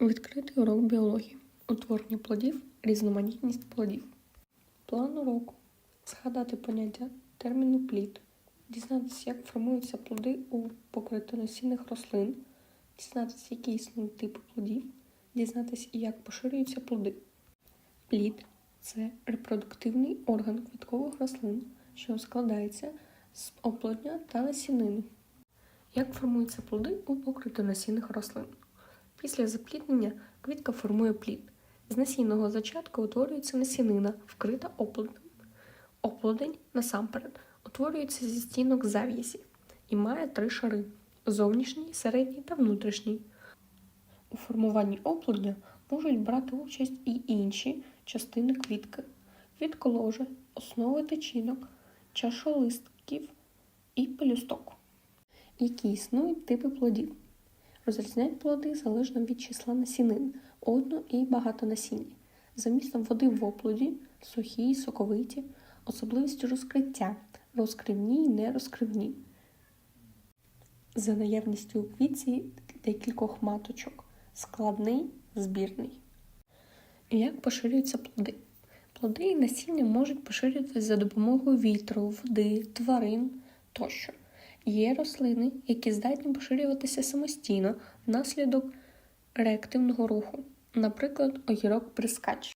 Відкритий урок біології. Утворення плодів, різноманітність плодів. План уроку. Згадати поняття терміну плід, дізнатися, як формуються плоди у покритоносінних рослин, дізнатися, які існують типи плодів, дізнатися, як поширюються плоди. Плід це репродуктивний орган квіткових рослин, що складається з оплодня та насінини. Як формуються плоди у покритоносінних рослин? Після запліднення квітка формує плід. З насінного зачатку утворюється насінина, вкрита оплодом. Оплодень насамперед утворюється зі стінок зав'язі і має три шари зовнішній, середній та внутрішній. У формуванні оплодня можуть брати участь і інші частини квітки, квітколожа, основи тичинок, чашолистків і пелюсток. Які існують типи плодів. Розрізняють плоди залежно від числа насінин, одно і багатонасінні, за містом води в оплоді, сухі, соковиті, особливістю розкриття, розкривні і нерозкривні. За наявністю у квітці декількох маточок, складний, збірний. Як поширюються плоди? Плоди і насіння можуть поширюватися за допомогою вітру, води, тварин тощо. Є рослини, які здатні поширюватися самостійно внаслідок реактивного руху, наприклад, огірок прискач.